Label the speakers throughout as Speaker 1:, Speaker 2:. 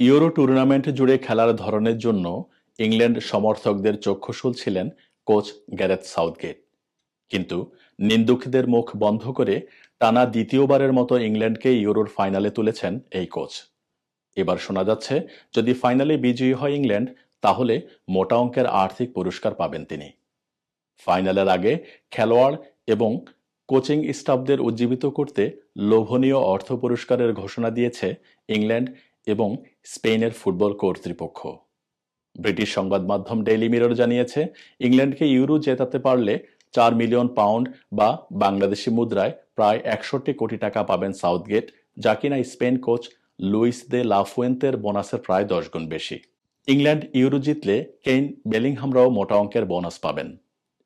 Speaker 1: Euro tournament জুড়ে খেলার ধরনের জন্য ইংল্যান্ড সমর্থকদের চক্ষুশূল ছিলেন কোচ গ্যারেথ সাউথগেট। কিন্তু নিন্দুকদের মুখ বন্ধ করে টানা দ্বিতীয়বারের মতো ইংল্যান্ডকে ইউরোর ফাইনালে তুলেছেন এই কোচ। এবার শোনা যাচ্ছে, যদি ফাইনালে বিজয়ী হয় ইংল্যান্ড, তাহলে মোটা অঙ্কের আর্থিক পুরস্কার পাবেন তিনি। ফাইনালের আগে খেলোয়াড় এবং কোচিং স্টাফদের উজ্জীবিত করতে লোভনীয় অর্থ পুরস্কারের ঘোষণা দিয়েছে ইংল্যান্ড এবং স্পেনের ফুটবল কর্তৃপক্ষ। ব্রিটিশ সংবাদ মাধ্যম ডেইলি মিরর জানিয়েছে, ইংল্যান্ডকে ইউরো জেতাতে পারলে চার মিলিয়ন পাউন্ড বা বাংলাদেশি মুদ্রায় প্রায় একষট্টি কোটি টাকা পাবেন সাউথগেট, যা কিনা স্পেন কোচ লুইস দে লাফুয়েন্তের বোনাসের প্রায় দশ গুণ বেশি। ইংল্যান্ড ইউরো জিতলে কেইন বেলিংহামরাও মোটা অঙ্কের বোনাস পাবেন।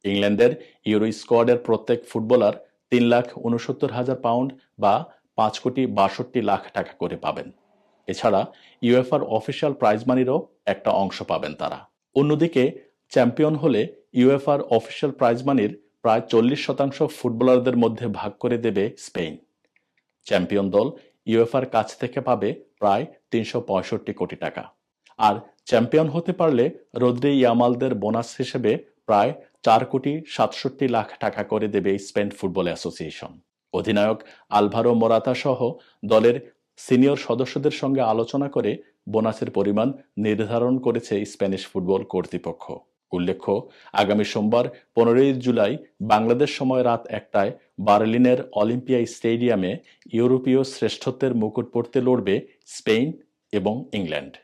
Speaker 1: ইংল্যান্ডের ইউরো স্কোয়াডের প্রত্যেক ফুটবলার তিন লাখ উনসত্তর হাজার পাউন্ড বা পাঁচ কোটি বাষট্টি লাখ টাকা করে পাবেন। এছাড়া ইউএফআর অফিসিয়াল প্রাইজ মানিরও একটা অংশ পাবেন তারা। অন্যদিকে চ্যাম্পিয়ন হলে ইউএফআর অফিসিয়াল প্রাইজ মানির প্রায় চল্লিশ শতাংশ ফুটবলারদের মধ্যে ভাগ করে দেবে স্পেন। চ্যাম্পিয়ন দল ইউএফআর কাছ থেকে পাবে প্রায় তিনশো পঁয়ষট্টি কোটি টাকা। আর চ্যাম্পিয়ন হতে পারলে রদ্রি ইয়ামালদের বোনাস হিসেবে প্রায় চার কোটি সাতষট্টি লাখ টাকা করে দেবে স্পেন ফুটবল অ্যাসোসিয়েশন। অধিনায়ক আলভারো মোরাতা সহ দলের সিনিয়র সদস্যদের সঙ্গে আলোচনা করে বোনাসের পরিমাণ নির্ধারণ করেছে স্প্যানিশ ফুটবল কর্তৃপক্ষ। উল্লেখ্য, আগামী সোমবার পনেরোই জুলাই বাংলাদেশ সময় রাত একটায় বার্লিনের অলিম্পিয়া স্টেডিয়ামে ইউরোপীয় শ্রেষ্ঠত্বের মুকুট পড়তে লড়বে স্পেন এবং ইংল্যান্ড।